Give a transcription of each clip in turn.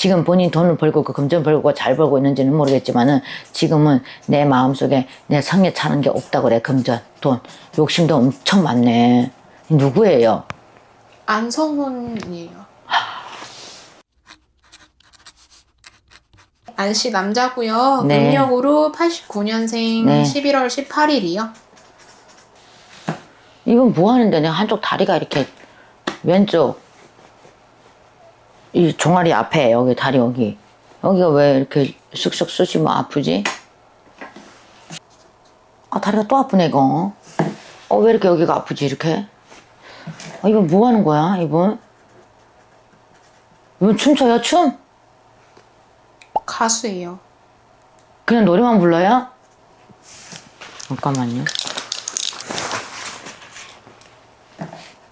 지금 본인 돈을 벌고 그 금전 벌고 잘 벌고 있는지는 모르겠지만은 지금은 내 마음속에 내 성에 차는 게 없다고 그래 금전 돈 욕심도 엄청 많네 누구예요? 안성훈이에요. 안씨 남자고요. 네. 음력으로 89년생 네. 11월 18일이요. 이건 뭐 하는데 내가 한쪽 다리가 이렇게 왼쪽 이 종아리 앞에 여기 다리 여기 여기가 왜 이렇게 쑥쑥 쑤시면 아프지? 아 다리가 또 아프네 이거 어 왜 이렇게 여기가 아프지 이렇게 아 이분 뭐 하는 거야 이분 이분 춤춰요 춤? 가수예요. 그냥 노래만 불러요? 잠깐만요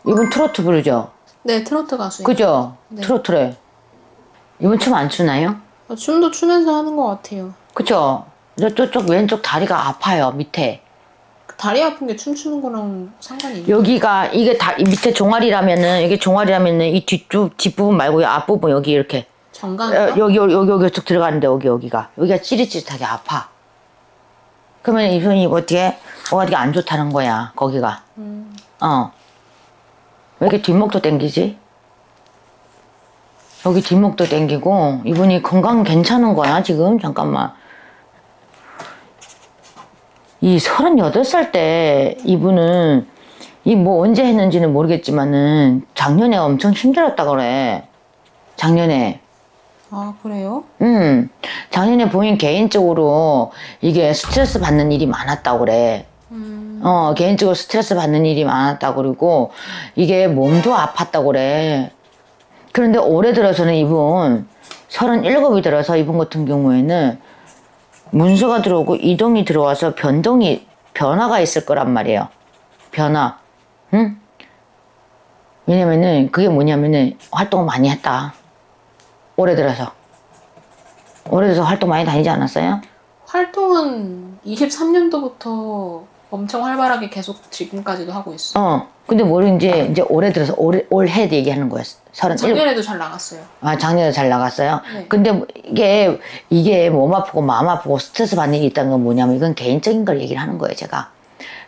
이분 트로트 부르죠? 네, 트로트 가수예요. 그죠? 네. 트로트래. 이분 춤안 추나요? 어, 춤도 추면서 하는 것 같아요. 그죠? 저 저쪽 왼쪽 다리가 아파요, 밑에. 그 다리 아픈 게 춤추는 거랑 상관이 있나요? 여기가, 이게 다, 이 밑에 종아리라면은, 이게 종아리라면은, 이 뒤쪽, 뒷부분 말고, 이 앞부분, 여기 이렇게. 정강이요? 어, 여기, 여기, 여기, 여기 쭉 들어가는데, 여기, 여기가. 여기가 찌릿찌릿하게 아파. 그러면 이 손이 어떻게, 어디가 안 좋다는 거야, 거기가. 음, 어. 왜 이렇게 뒷목도 땡기지? 여기 뒷목도 땡기고, 이분이 건강 괜찮은 거야, 지금? 잠깐만. 이 38살 때 이분은, 이 뭐 언제 했는지는 모르겠지만은, 작년에 엄청 힘들었다 그래. 작년에. 아, 그래요? 음, 작년에 본인 개인적으로 이게 스트레스 받는 일이 많았다고 그래. 음, 어, 개인적으로 스트레스 받는 일이 많았다고 그러고, 이게 몸도 아팠다고 그래. 그런데 올해 들어서는 이분, 37이 들어서 이분 같은 경우에는 문서가 들어오고 이동이 들어와서 변동이, 변화가 있을 거란 말이에요. 변화. 응? 왜냐면은, 그게 뭐냐면은, 활동을 많이 했다. 올해 들어서. 올해 들어서 활동 많이 다니지 않았어요? 활동은 23년도부터 엄청 활발하게 계속 지금까지도 하고 있어. 요 어. 근데 모르는지 이제 올해 들어서 올해 올해 얘기하는 거야. 서른 일. 작년에도 잘 나갔어요. 아 작년에 잘 나갔어요. 네. 근데 뭐 이게 이게 몸 아프고 마음 아프고 스트레스 받는 일이 있다는 건 뭐냐면 이건 개인적인 걸 얘기를 하는 거예요. 제가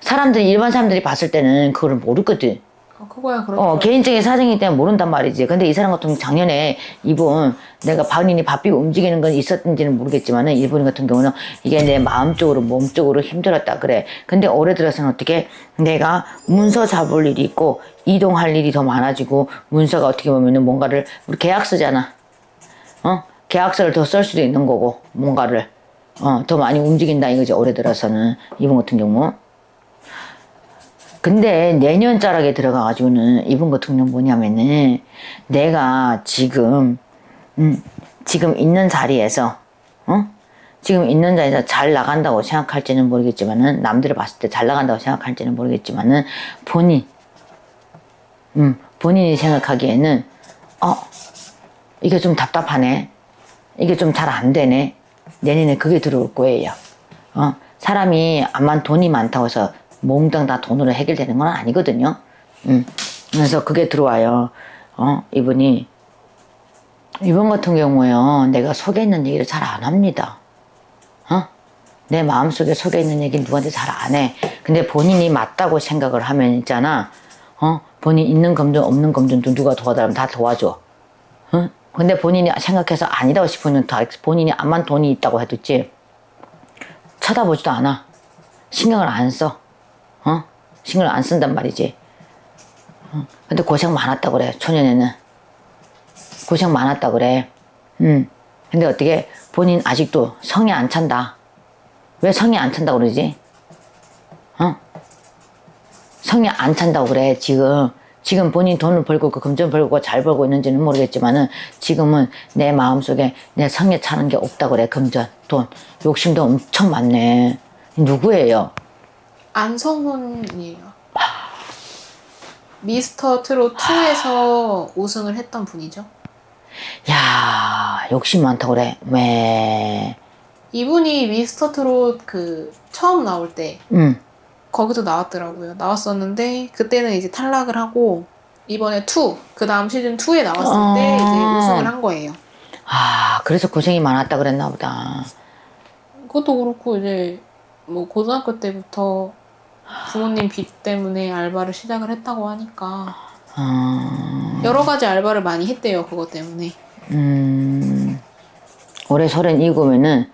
사람들이 일반 사람들이 봤을 때는 그걸 모르거든. 아, 그거야 그렇죠. 어 개인적인 사정이기 때문에 모른단 말이지. 근데 이 사람 같은 경우 작년에 이분 내가 본인이 바삐고 움직이는 건 있었는지는 모르겠지만은 이분 같은 경우는 이게 내 마음적으로 몸적으로 힘들었다 그래. 근데 올해 들어서는 어떻게 내가 문서 잡을 일이 있고 이동할 일이 더 많아지고 문서가 어떻게 보면은 뭔가를 우리 계약 쓰잖아. 어 계약서를 더 쓸 수도 있는 거고 뭔가를 어 더 많이 움직인다 이거지 올해 들어서는 이분 같은 경우. 근데 내년 자락에 들어가가지고는 이분 같은 경우는 뭐냐면은 내가 지금 음, 지금 있는 자리에서 어? 지금 있는 자리에서 잘 나간다고 생각할지는 모르겠지만은 남들을 봤을 때 잘 나간다고 생각할지는 모르겠지만은 본인 음, 본인이 생각하기에는 어 이게 좀 답답하네. 이게 좀 잘 안 되네. 내년에 그게 들어올 거예요. 어? 사람이 암만 돈이 많다고 해서 몽땅 다 돈으로 해결되는 건 아니거든요 음, 그래서 그게 들어와요 어 이분이 이번 같은 경우에요. 내가 속에 있는 얘기를 잘 안 합니다. 어? 내 마음속에 속에 있는 얘기 누구한테 잘 안 해. 근데 본인이 맞다고 생각을 하면 있잖아. 어? 본인 있는 검증 없는 검증도 누가 도와달라면 다 도와줘. 어? 근데 본인이 생각해서 아니라고 싶으면 다 본인이 암만 돈이 있다고 해도지 쳐다보지도 않아. 신경을 안 써. 어? 신경을 안 쓴단 말이지. 어? 근데 고생 많았다고 그래, 초년에는. 고생 많았다 그래. 음. 근데 어떻게 본인 아직도 성이 안 찬다. 왜 성이 안 찬다고 그러지? 어? 성이 안 찬다고 그래, 지금. 지금 본인 돈을 벌고 그 금전 벌고 잘 벌고 있는지는 모르겠지만은 지금은 내 마음속에 내 성에 차는 게 없다고 그래, 금전, 돈. 욕심도 엄청 많네. 누구예요? 안성훈이에요. 미스터 트롯 2에서 우승을 했던 분이죠. 야 욕심 많다고 그래. 왜? 이분이 미스터 트롯 그 처음 나올 때 음. 거기도 나왔더라고요. 나왔었는데 그때는 이제 탈락을 하고 이번에 2, 그 다음 시즌 2에 나왔을 때 아. 이제 우승을 한 거예요. 아, 그래서 고생이 많았다 그랬나 보다. 그것도 그렇고 이제 뭐 고등학교 때부터 부모님 빚 때문에 알바를 시작을 했다고 하니까 어, 여러 가지 알바를 많이 했대요 그것 때문에 음, 올해 서른 일곱에는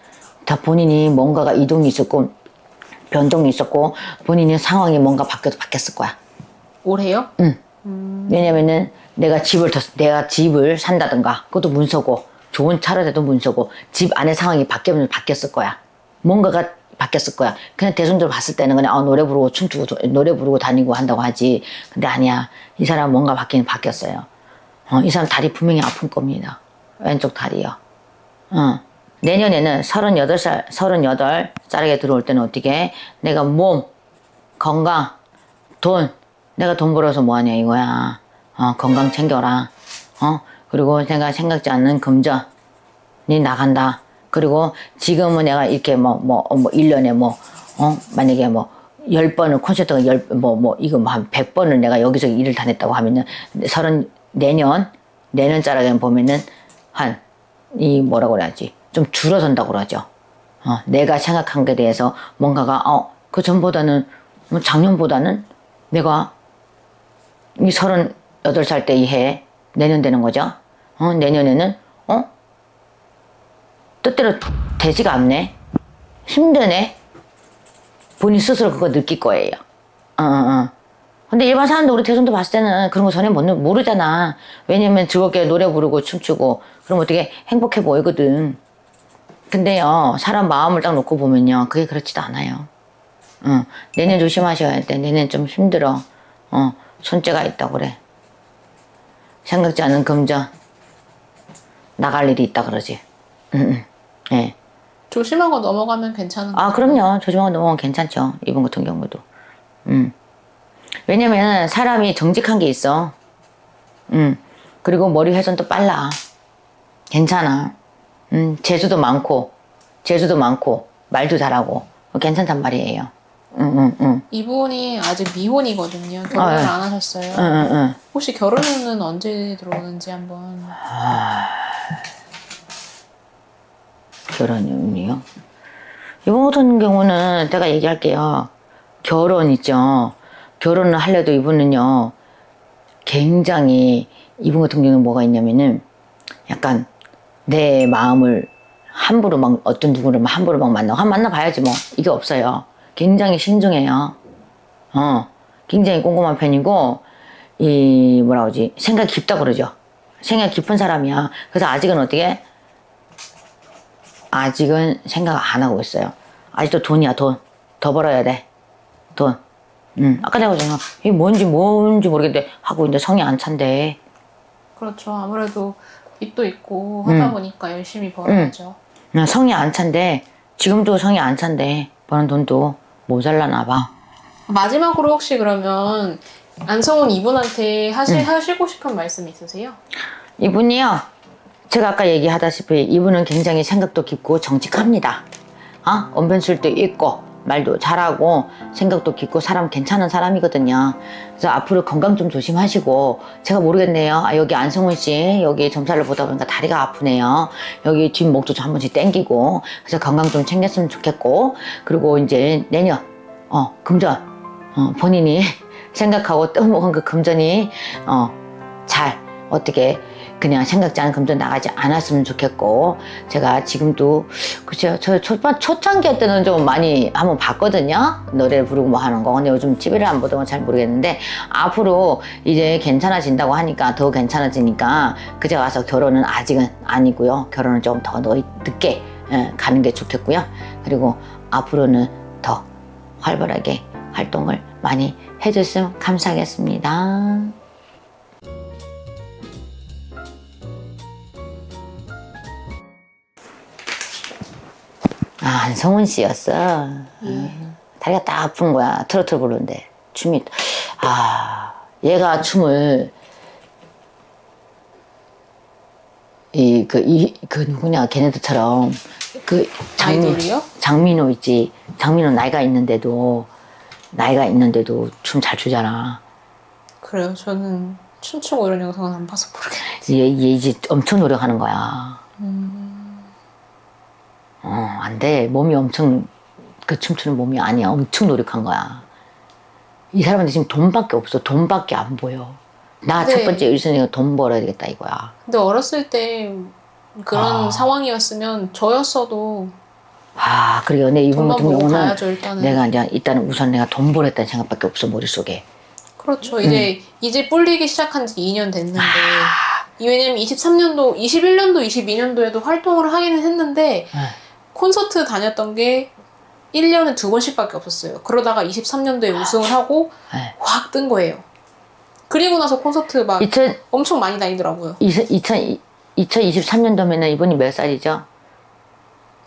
다 본인이 뭔가가 이동이 있었고, 변동이 있었고, 본인의 상황이 뭔가 바뀌어도 바뀌었을 거야. 올해요? 응. 음, 왜냐면은 내가 집을 더, 내가 집을 산다든가, 그것도 문서고, 좋은 차라도 문서고, 집 안에 상황이 바뀌면 바뀌었을 거야. 뭔가가 바뀌었을 거야. 그냥 대손들 봤을 때는 그냥 아, 노래 부르고 춤추고 도- 노래 부르고 다니고 한다고 하지. 근데 아니야. 이 사람 뭔가 바뀌긴 바뀌었어요. 어, 이 사람 다리 분명히 아픈 겁니다. 왼쪽 다리요. 어. 내년에는 38살, 38살에게 들어올 때는 어떻게 내가 몸, 건강, 돈, 내가 돈 벌어서 뭐하냐 이거야. 어, 건강 챙겨라. 어, 그리고 내가 생각지 않는 금전이 나간다. 그리고 지금은 내가 이렇게 뭐, 뭐, 어, 뭐, 1년에 뭐, 어, 만약에 뭐, 10번을 콘서트가 열, 뭐, 뭐, 이거 뭐한 100번을 내가 여기저기 일을 다녔다고 하면은, 서른, 내년, 내년짜리 보면은, 한, 이 뭐라고 그래야지. 좀 줄어든다고 그러죠. 어, 내가 생각한 게 대해서 뭔가가, 어, 그 전보다는, 뭐 작년보다는 내가 이 서른 여덟 살 때 이 해, 내년 되는 거죠. 어, 내년에는, 어? 뜻대로 되지가 않네. 힘드네. 본인 스스로 그거 느낄 거예요. 어, 어, 어. 근데 일반 사람들 우리 대선도 봤을 때는 그런 거 전혀 못, 모르잖아. 왜냐면 즐겁게 노래 부르고 춤추고 그럼 어떻게 행복해 보이거든. 근데요, 사람 마음을 딱 놓고 보면요, 그게 그렇지도 않아요. 어, 내년 조심하셔야 돼. 내년 좀 힘들어. 어, 손재가 있다고 그래. 생각지 않은 금전. 나갈 일이 있다 그러지. 예. 조심하고 넘어가면 괜찮은 아? 그럼요. 조정원 넘어가면 괜찮죠. 이번 같은 경우도. 음. 왜냐면 사람이 정직한 게 있어. 음. 그리고 머리 회전도 빨라. 괜찮아. 음, 재주도 많고, 재주도 많고, 말도 잘하고, 괜찮단 말이에요. 응, 응, 응. 이분이 아직 미혼이거든요 결혼을 아, 예. 안 하셨어요 응, 응, 응. 혹시 결혼은 언제 들어오는지 한번 결혼이요? 이번 같은 경우는 내가 얘기할게요. 결혼 있죠. 결혼을 하려도 이분은요, 굉장히, 이분 같은 경우는 뭐가 있냐면은, 약간 내 마음을 함부로 막, 어떤 누구를 막 함부로 막 만나고, 한 만나봐야지 뭐. 이게 없어요. 굉장히 신중해요. 어, 굉장히 꼼꼼한 편이고, 이, 뭐라 그러지, 생각 깊다 그러죠. 생각 깊은 사람이야. 그래서 아직은 어떻게, 아직은 생각 안 하고 있어요. 아직도 돈이야, 돈. 더 벌어야 돼. 돈. 음, 아까 내가 그랬잖아. 이게 뭔지 뭔지 모르겠는데 하고 이제 성이 안 찬대. 그렇죠 아무래도 빚도 있고 하다 보니까 열심히 벌어야죠 음, 성이 안 찬대. 지금도 성이 안 찬대. 버는 돈도 모자라나 봐. 마지막으로 혹시 그러면 안성훈 이분한테 하시, 하시고 싶은 말씀 있으세요? 이분이요. 제가 아까 얘기하다시피 이분은 굉장히 생각도 깊고 정직합니다. 어? 언변술도 있고 말도 잘하고 생각도 깊고 사람 괜찮은 사람이거든요. 그래서 앞으로 건강 좀 조심하시고 제가 모르겠네요. 아, 여기 안성훈 씨 여기 점사를 보다 보니까 다리가 아프네요. 여기 뒷목도 좀한 번씩 땡기고 그래서 건강 좀 챙겼으면 좋겠고 그리고 이제 내년 어 금전 어, 본인이 생각하고 떠먹은 그 금전이 어, 잘 어떻게 그냥 생각지 않은 금전 나가지 않았으면 좋겠고 제가 지금도 그죠 저 초반 초창기 때는 좀 많이 한번 봤거든요. 노래 부르고 뭐 하는 거. 근데 요즘 TV를 안 보던 건 잘 모르겠는데 앞으로 이제 괜찮아진다고 하니까 더 괜찮아지니까 그제 와서 결혼은 아직은 아니고요. 결혼은 좀 더 늦게 예, 가는 게 좋겠고요. 그리고 앞으로는 더 활발하게 활동을 많이 해줬으면 감사하겠습니다. 아, 안성훈 씨였어. 다리가 딱 아픈 거야. 트로트 부르는데. 춤이. 아, 얘가 춤을, 이, 그, 이, 그 누구냐, 걔네들처럼. 그, 아이돌이요? 장민호 있지. 장민호 나이가 있는데도, 나이가 있는데도 춤 잘 추잖아. 그래요 저는 춤추고 이런 영상은 안 봐서 모르겠어요 얘, 얘 이제 엄청 노력하는 거야. 어, 안 돼. 몸이 엄청, 그 춤추는 몸이 아니야. 엄청 노력한 거야. 이 사람한테 지금 돈밖에 없어. 돈밖에 안 보여. 나 첫 네. 번째 일순위가 돈 벌어야 되겠다 이거야. 근데 어렸을 때 그런 아. 상황이었으면 저였어도 아, 그래요. 내 이분 같은 보고 경우는 가야죠 일단은. 내가 이제 일단은 우선 내가 돈 벌었다는 생각밖에 없어, 머릿속에. 그렇죠. 이제 음. 이제 뿔리기 시작한 지 2년 됐는데 아. 왜냐면 23년도, 21년도, 22년도에도 활동을 하기는 했는데 네. 콘서트 다녔던 게 1년에 두 번씩밖에 없었어요. 그러다가 23년도에 우승을 하고 네. 확 뜬 거예요. 그리고 나서 콘서트 막 2000, 엄청 많이 다니더라고요. 2000, 2023년도면은 이분이 몇 살이죠?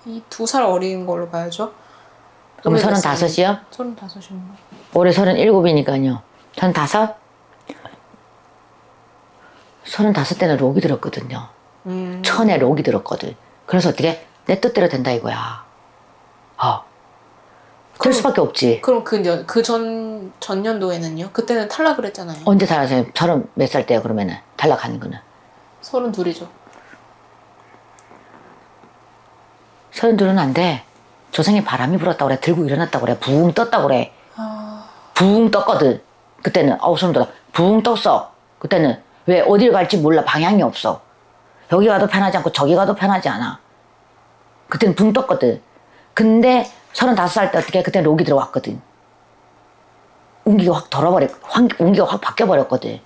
이 두 살 어린 걸로 봐야죠. 그럼 올해 몇 서른 다섯이요? 서른 다섯인가? 올해 서른 일곱이니까요. 서른 다섯? 서른 다섯 때는 록이 들었거든요. 음. 천에 록이 들었거든. 그래서 어떻게 내 뜻대로 된다 이거야. 어. 될 그럼- 수밖에 없지. 그럼 그 그전 전년도에는요? 그때는 탈락을 했잖아요. 언제 달아서요? 서른 몇 살 때야 그러면은 탈락하는 거는. 서른 둘이죠. 서른 둘은 안 돼. 조상에 바람이 불었다 그래. 들고 일어났다 그래. 붕 떴다 그래. 아, 붕 떴거든. 그때는 아우 소름 돋아. 붕 떴어. 그때는 왜 어딜 갈지 몰라. 방향이 없어. 여기 가도 편하지 않고 저기 가도 편하지 않아. 그때는 붕 떴거든. 근데 서른다섯 살 때 어떻게 그때 록이 들어왔거든. 운기가 확 돌아버려. 확, 운기가 확 바뀌어버렸거든.